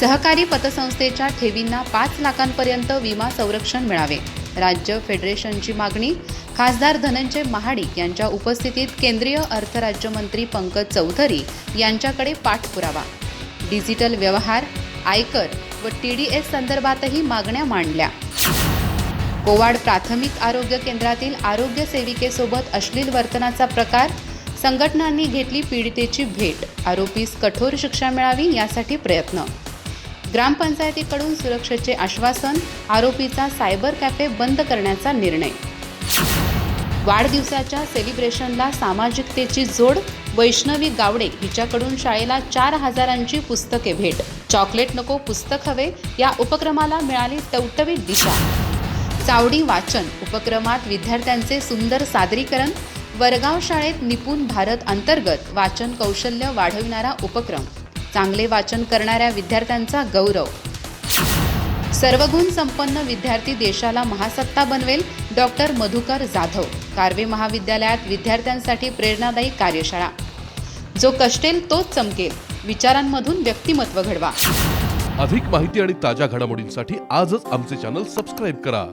सहकारी पतसंस्थेच्या ठेवींना पाच लाखांपर्यंत विमा संरक्षण मिळावे. राज्य फेडरेशनची मागणी खासदार धनंजय महाडिक यांच्या उपस्थितीत केंद्रीय अर्थराज्यमंत्री पंकज चौधरी यांच्याकडे पाठपुरावा. डिजिटल व्यवहार आयकर व टी डी एस संदर्भातही मागण्या मांडल्या. कोवाड प्राथमिक आरोग्य केंद्रातील आरोग्य सेविकेसोबत अश्लील वर्तनाचा प्रकार संघटनांनी घेतली पीडितेची भेट. आरोपीस कठोर शिक्षा मिळावी यासाठी प्रयत्न ग्रामपंचायतीकडून सुरक्षेचे आश्वासन आरोपीचा सायबर कॅफे बंद करण्याचा निर्णय. वाढदिवसाच्या सेलिब्रेशनला सामाजिकतेची जोड वैष्णवी गावडे हिच्याकडून शाळेला चार हजारांची पुस्तके भेट. चॉकलेट नको पुस्तक हवे या उपक्रमाला मिळाली टवटवीत दिशा. चावडी वाचन उपक्रमात विद्यार्थ्यांचे सुंदर सादरीकरण वरगाव शाळेत निपुण भारत अंतर्गत वाचन कौशल्य वाढविणारा उपक्रम. चांगले वाचन करणाऱ्या विद्यार्थ्यांचा गौरव. सर्वगुण संपन्न विद्यार्थी देशाला महासत्ता बनवेल डॉक्टर मधुकर जाधव कार्वे महाविद्यालयात विद्यार्थ्यांसाठी प्रेरणादायी कार्यशाळा. जो कष्टेल तोच चमकेल विचारांमधून व्यक्तिमत्व घडवा. अधिक माहिती आणि ताज्या घडामोडींसाठी आजच आमचे चॅनल सबस्क्राईब करा.